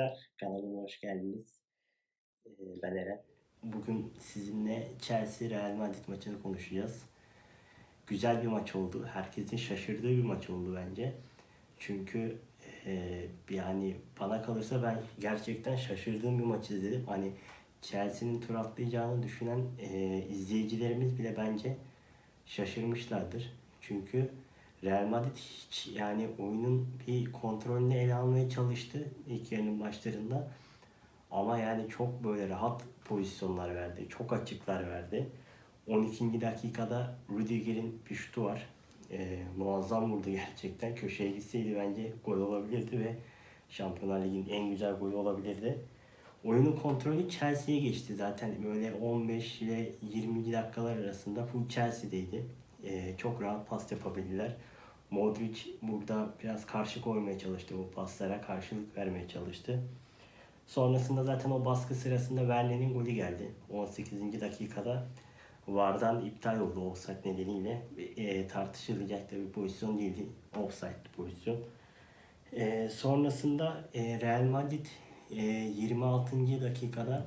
arkadaşlar, kanalıma hoş geldiniz. Ee, Ben Eren. Bugün sizinle Chelsea Real Madrid maçını konuşacağız. Güzel bir maç oldu. Herkesin şaşırdığı bir maç oldu bence. Çünkü e, yani bana kalırsa ben gerçekten şaşırdığım bir maç izledim. Hani Chelsea'nin tur atlayacağını düşünen e, izleyicilerimiz bile bence şaşırmışlardır. Çünkü Real Madrid hiç yani oyunun bir kontrolünü ele almaya çalıştı ilk yarının başlarında. Ama yani çok böyle rahat pozisyonlar verdi. Çok açıklar verdi. 12. dakikada Rüdiger'in bir şutu var. Ee, muazzam vurdu gerçekten. Köşeye gitseydi bence gol olabilirdi ve Şampiyonlar Ligi'nin en güzel golü olabilirdi. Oyunun kontrolü Chelsea'ye geçti zaten. Böyle 15 ile 20 dakikalar arasında full Chelsea'deydi. Ee, çok rahat pas yapabildiler. Modric burada biraz karşı koymaya çalıştı bu paslara, karşılık vermeye çalıştı. Sonrasında zaten o baskı sırasında Werner'in golü geldi. 18. dakikada VAR'dan iptal oldu offside nedeniyle. E, tartışılacak da bir pozisyon değildi. Offside pozisyon. E, sonrasında e, Real Madrid e, 26. dakikada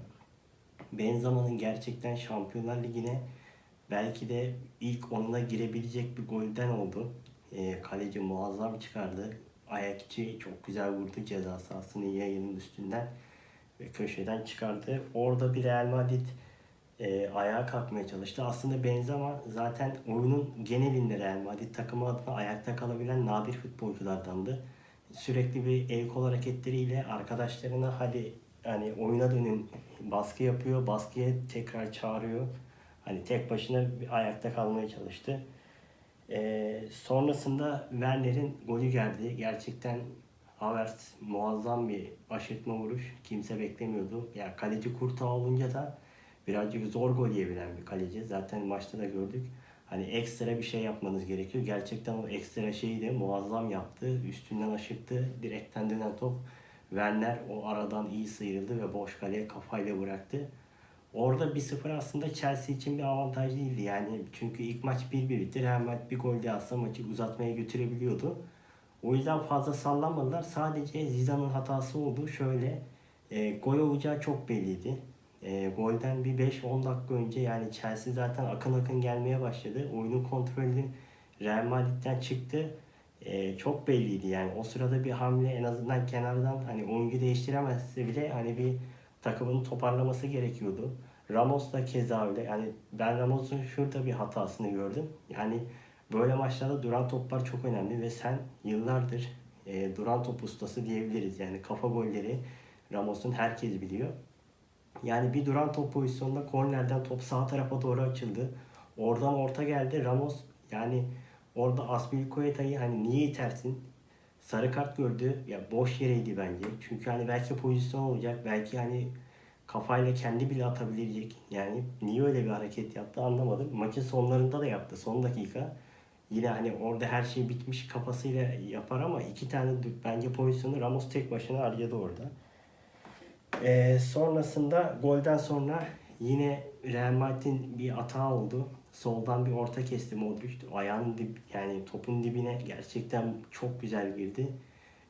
Benzema'nın gerçekten Şampiyonlar Ligi'ne belki de ilk onuna girebilecek bir golden oldu. E, kaleci muazzam çıkardı. Ayak içi çok güzel vurdu ceza sahasının yayının üstünden ve köşeden çıkardı. Orada bir Real Madrid e, ayağa kalkmaya çalıştı. Aslında Benzema zaten oyunun genelinde Real Madrid takımı adına ayakta kalabilen nadir futbolculardandı. Sürekli bir el kol hareketleriyle arkadaşlarına hadi hani oyuna dönün baskı yapıyor, baskıya tekrar çağırıyor. Hani tek başına ayakta kalmaya çalıştı. Ee, sonrasında Werner'in golü geldi. Gerçekten Havertz muazzam bir aşırtma vuruş. Kimse beklemiyordu. Ya kaleci Kurta olunca da birazcık zor gol yiyebilen bir kaleci. Zaten maçta da gördük. Hani ekstra bir şey yapmanız gerekiyor. Gerçekten o ekstra şeyi de muazzam yaptı. Üstünden aşırttı. Direkten dönen top. Werner o aradan iyi sıyrıldı ve boş kaleye kafayla bıraktı. Orada 1-0 aslında Chelsea için bir avantaj değildi yani. Çünkü ilk maç 1-1 bitti. Real Madrid bir gol de maçı uzatmaya götürebiliyordu. O yüzden fazla sallanmadılar. Sadece Zidane'ın hatası oldu. Şöyle e, gol olacağı çok belliydi. E, golden bir 5-10 dakika önce yani Chelsea zaten akın akın gelmeye başladı. Oyunun kontrolü Real Madrid'den çıktı. E, çok belliydi yani. O sırada bir hamle en azından kenardan hani oyuncu değiştiremezse bile hani bir takımını toparlaması gerekiyordu. Ramos da keza öyle. Yani ben Ramos'un şurada bir hatasını gördüm. Yani böyle maçlarda duran toplar çok önemli ve sen yıllardır e, duran top ustası diyebiliriz. Yani kafa golleri Ramos'un herkes biliyor. Yani bir duran top pozisyonunda kornerden top sağ tarafa doğru açıldı. Oradan orta geldi. Ramos yani orada Aspilicueta'yı hani niye itersin? Sarı kart gördü. Ya boş yereydi bence. Çünkü hani belki pozisyon olacak. Belki hani kafayla kendi bile atabilecek. Yani niye öyle bir hareket yaptı anlamadım. Maçın sonlarında da yaptı. Son dakika. Yine hani orada her şey bitmiş kafasıyla yapar ama iki tane bence pozisyonu Ramos tek başına harcadı orada. Ee, sonrasında golden sonra yine Real Madrid'in bir hata oldu. Soldan bir orta kesti Modric. Ayağının dip, yani topun dibine gerçekten çok güzel girdi.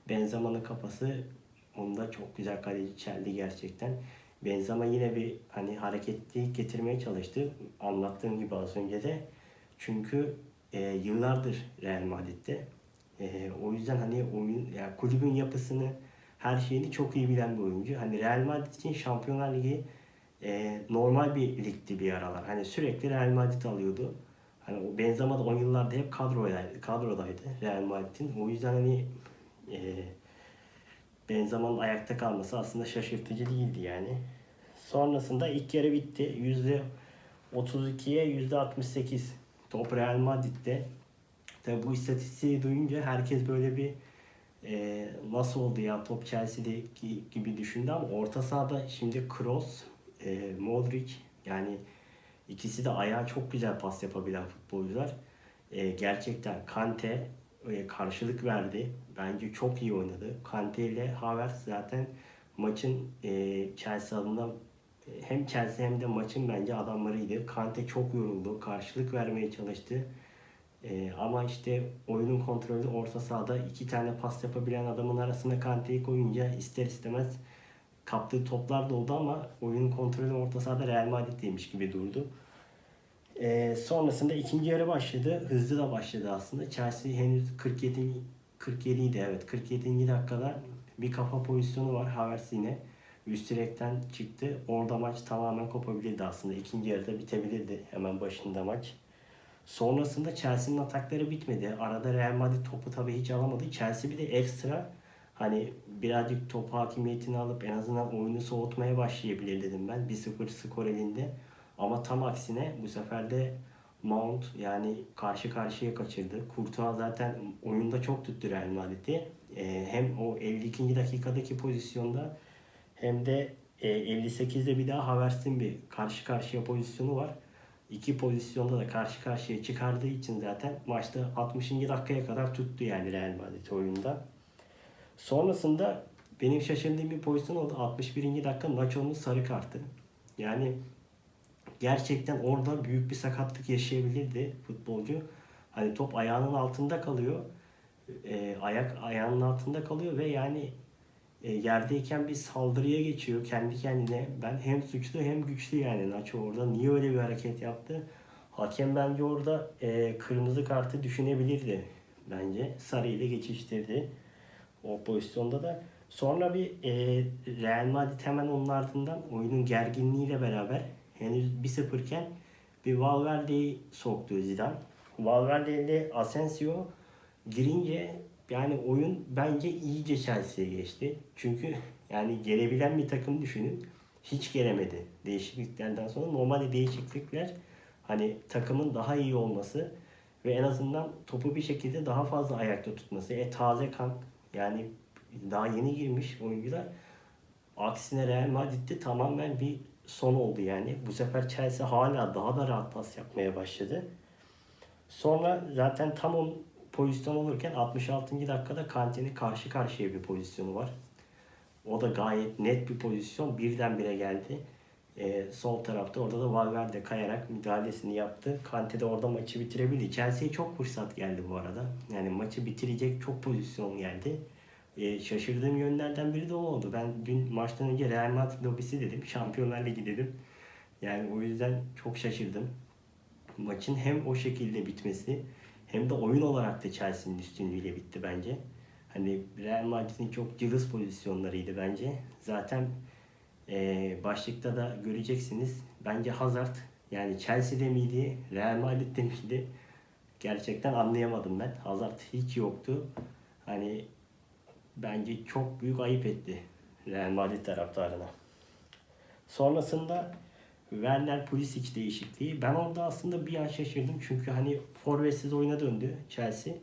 Benzema'nın kafası onda çok güzel kaleci çeldi gerçekten. Benzema yine bir hani hareketli getirmeye çalıştı. Anlattığım gibi az önce de. Çünkü e, yıllardır Real Madrid'de. E, o yüzden hani oyun, yani kulübün yapısını, her şeyini çok iyi bilen bir oyuncu. Hani Real Madrid için Şampiyonlar Ligi e, normal bir ligdi bir aralar. Hani sürekli Real Madrid alıyordu. Hani o Benzema da 10 yıllarda hep kadrodaydı, kadrodaydı Real Madrid'in. O yüzden hani e, Benzema'nın ayakta kalması aslında şaşırtıcı değildi yani. Sonrasında ilk yarı bitti. %32'ye %68 top Real Madrid'de. Tabi bu istatistiği duyunca herkes böyle bir e, nasıl oldu ya top Chelsea'de gibi düşündü ama orta sahada şimdi Kroos, e, Modric yani ikisi de ayağa çok güzel pas yapabilen futbolcular. E, gerçekten Kante e, karşılık verdi. Bence çok iyi oynadı. Kante ile Havertz zaten maçın e, Chelsea adına e, hem Chelsea hem de maçın bence adamlarıydı. Kante çok yoruldu. Karşılık vermeye çalıştı. Ee, ama işte oyunun kontrolü orta sahada iki tane pas yapabilen adamın arasına Kante'yi koyunca ister istemez kaptığı toplar da oldu ama oyunun kontrolü orta sahada Real Madrid'deymiş gibi durdu. Ee, sonrasında ikinci yarı başladı. Hızlı da başladı aslında. Chelsea henüz 47 47 idi evet. 47. dakikada bir kafa pozisyonu var. Havertz yine üst direkten çıktı. Orada maç tamamen kopabilirdi aslında. İkinci yarıda bitebilirdi hemen başında maç. Sonrasında Chelsea'nin atakları bitmedi. Arada Real Madrid topu tabii hiç alamadı. Chelsea bir de ekstra hani birazcık top hakimiyetini alıp en azından oyunu soğutmaya başlayabilir dedim ben. 1-0 skor elinde. Ama tam aksine bu sefer de Mount yani karşı karşıya kaçırdı. Courtois zaten oyunda çok tuttu Real Madrid'i. Ee, hem o 52. dakikadaki pozisyonda hem de e, 58'de bir daha Havertz'in bir karşı karşıya pozisyonu var. İki pozisyonda da karşı karşıya çıkardığı için zaten maçta 60. dakikaya kadar tuttu yani Real Madrid oyunda. Sonrasında benim şaşırdığım bir pozisyon oldu. 61. dakika Nacho'nun sarı kartı. Yani gerçekten orada büyük bir sakatlık yaşayabilirdi futbolcu. Hani top ayağının altında kalıyor. E, ayak ayağının altında kalıyor ve yani e, yerdeyken bir saldırıya geçiyor kendi kendine. Ben hem suçlu hem güçlü yani Nacho orada. Niye öyle bir hareket yaptı? Hakem bence orada e, kırmızı kartı düşünebilirdi bence. Sarı ile geçiştirdi o pozisyonda da. Sonra bir e, Real Madrid hemen onun ardından oyunun gerginliğiyle beraber henüz 1-0 iken bir Valverde'yi soktu Zidane. Valverde ile Asensio girince yani oyun bence iyice Chelsea'ye geçti. Çünkü yani gelebilen bir takım düşünün. Hiç gelemedi değişikliklerden sonra. Normalde değişiklikler hani takımın daha iyi olması ve en azından topu bir şekilde daha fazla ayakta tutması. E taze kan yani daha yeni girmiş oyuncular. Aksine Real Madrid'de tamamen bir son oldu yani. Bu sefer Chelsea hala daha da rahat pas yapmaya başladı. Sonra zaten tam o pozisyon olurken 66. dakikada Kante'nin karşı karşıya bir pozisyonu var. O da gayet net bir pozisyon. Birdenbire geldi. Ee, sol tarafta orada da Valverde kayarak müdahalesini yaptı. Kante de orada maçı bitirebildi. Chelsea'ye çok fırsat geldi bu arada. Yani maçı bitirecek çok pozisyon geldi. Ee, şaşırdığım yönlerden biri de o oldu. Ben dün maçtan önce Real Madrid lobisi dedim. Şampiyonlar Ligi dedim. Yani o yüzden çok şaşırdım. Maçın hem o şekilde bitmesi hem de oyun olarak da Chelsea'nin üstünlüğüyle bitti bence. Hani Real Madrid'in çok cılız pozisyonlarıydı bence. Zaten e, başlıkta da göreceksiniz. Bence Hazard yani Chelsea'de miydi, Real Madrid'de miydi? Gerçekten anlayamadım ben. Hazard hiç yoktu. Hani bence çok büyük ayıp etti Real Madrid taraftarına. Sonrasında Werner Pulisic değişikliği. Ben orada aslında bir an şaşırdım. Çünkü hani forvetsiz oyuna döndü Chelsea.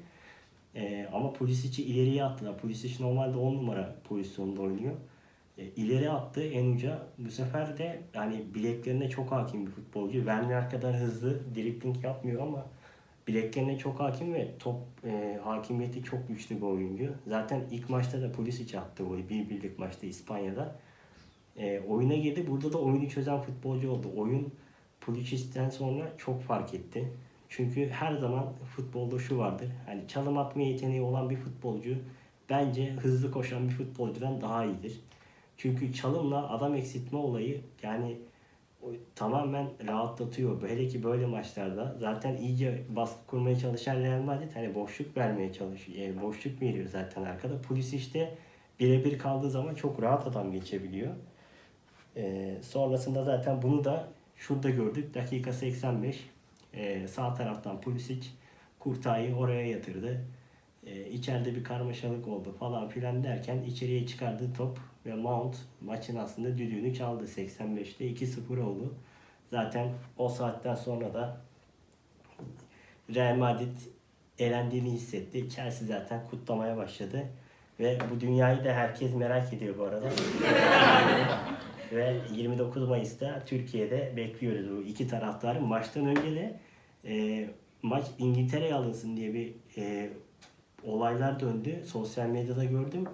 Ee, ama Pulisic'i ileriye attılar. Pulisic normalde 10 numara pozisyonunda oynuyor. Ee, ileri attı en uca. Bu sefer de yani bileklerine çok hakim bir futbolcu. Werner kadar hızlı dribling yapmıyor ama bileklerine çok hakim ve top e, hakimiyeti çok güçlü bir oyuncu. Zaten ilk maçta da Pulisic attı golü. Bir birlik maçta İspanya'da e, oyuna girdi. Burada da oyunu çözen futbolcu oldu. Oyun Pulisic'ten sonra çok fark etti. Çünkü her zaman futbolda şu vardır. Hani çalım atma yeteneği olan bir futbolcu bence hızlı koşan bir futbolcudan daha iyidir. Çünkü çalımla adam eksiltme olayı yani tamamen rahatlatıyor. Hele ki böyle maçlarda zaten iyice baskı kurmaya çalışan Real Madrid hani boşluk vermeye çalışıyor. Yani boşluk veriyor zaten arkada. Pulisic de birebir kaldığı zaman çok rahat adam geçebiliyor. Ee, sonrasında zaten bunu da şurada gördük. Dakika 85. Ee, sağ taraftan Pulisic Kurtay'ı oraya yatırdı. Ee, içeride bir karmaşalık oldu falan filan derken içeriye çıkardığı top ve Mount maçın aslında düdüğünü çaldı 85'te 2-0 oldu. Zaten o saatten sonra da Real Madrid elendiğini hissetti. Chelsea zaten kutlamaya başladı. Ve bu dünyayı da herkes merak ediyor bu arada. Ve 29 Mayıs'ta Türkiye'de bekliyoruz bu iki taraftarı. Maçtan önce de e, maç İngiltere'ye alınsın diye bir e, olaylar döndü. Sosyal medyada gördüm.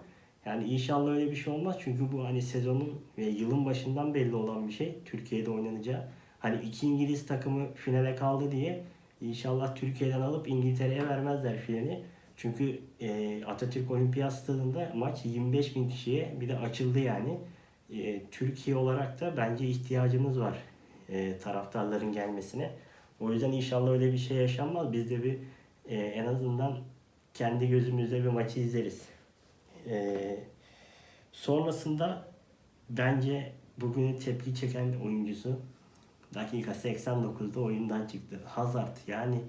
Yani inşallah öyle bir şey olmaz. Çünkü bu hani sezonun ve yılın başından belli olan bir şey. Türkiye'de oynanacağı. Hani iki İngiliz takımı finale kaldı diye İnşallah Türkiye'den alıp İngiltere'ye vermezler finali. Çünkü e, Atatürk Olimpiyat Stadında maç 25 bin kişiye bir de açıldı yani. E, Türkiye olarak da bence ihtiyacımız var e, taraftarların gelmesine. O yüzden inşallah öyle bir şey yaşanmaz. Biz de bir e, en azından kendi gözümüzle bir maçı izleriz. E, sonrasında bence bugünün tepki çeken oyuncusu dakika 89'da oyundan çıktı. Hazard yani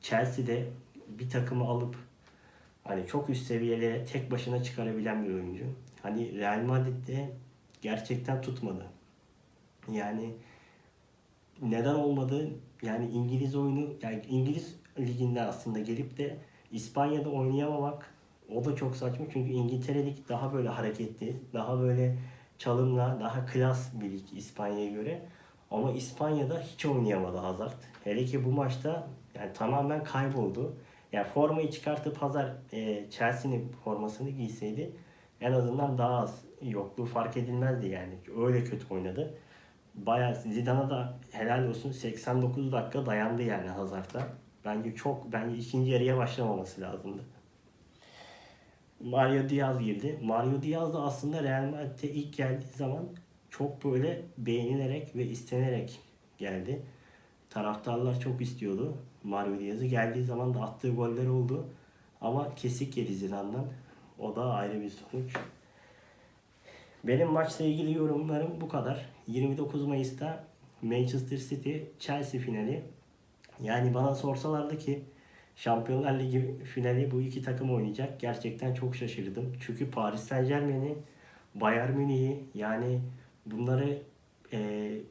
Chelsea'de bir takımı alıp hani çok üst seviyelere tek başına çıkarabilen bir oyuncu. Hani Real Madrid'de gerçekten tutmadı. Yani neden olmadı? Yani İngiliz oyunu, yani İngiliz liginde aslında gelip de İspanya'da oynayamamak o da çok saçma çünkü İngiltere lig daha böyle hareketli, daha böyle çalımla, daha klas bir lig İspanya'ya göre. Ama İspanya'da hiç oynayamadı Hazard. Hele ki bu maçta yani tamamen kayboldu. Yani formayı çıkartıp Hazard e, Chelsea'nin formasını giyseydi en azından daha az yokluğu fark edilmezdi yani. Öyle kötü oynadı. Bayağı Zidane'a da helal olsun 89 dakika dayandı yani Hazard'a. Bence çok bence ikinci yarıya başlamaması lazımdı. Mario Diaz girdi. Mario Diaz da aslında Real Madrid'e ilk geldiği zaman çok böyle beğenilerek ve istenerek geldi. Taraftarlar çok istiyordu Mario Diaz'ı. Geldiği zaman da attığı goller oldu. Ama kesik yedi Zidane'dan. O da ayrı bir sonuç. Benim maçla ilgili yorumlarım bu kadar. 29 Mayıs'ta Manchester City Chelsea finali. Yani bana sorsalardı ki Şampiyonlar Ligi finali bu iki takım oynayacak. Gerçekten çok şaşırdım. Çünkü Paris Saint Germain'i, Bayern Münih'i yani bunları e,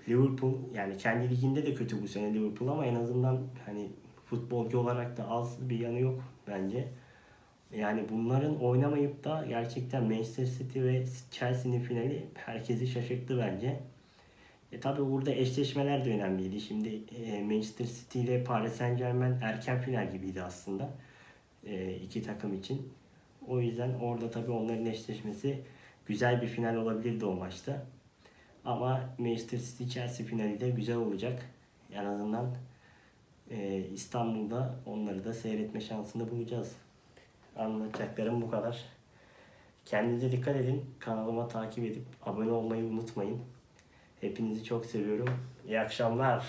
Liverpool yani kendi liginde de kötü bu sene Liverpool ama en azından hani futbolcu olarak da az bir yanı yok bence. Yani bunların oynamayıp da gerçekten Manchester City ve Chelsea'nin finali herkesi şaşırttı bence. E tabi burada eşleşmeler de önemliydi. Şimdi e, Manchester City ile Paris Saint Germain erken final gibiydi aslında. E, iki takım için. O yüzden orada tabi onların eşleşmesi güzel bir final olabilirdi o maçta. Ama Manchester City Chelsea finali de güzel olacak. En azından e, İstanbul'da onları da seyretme şansını bulacağız. Anlatacaklarım bu kadar. Kendinize dikkat edin. Kanalıma takip edip abone olmayı unutmayın. Hepinizi çok seviyorum. İyi akşamlar.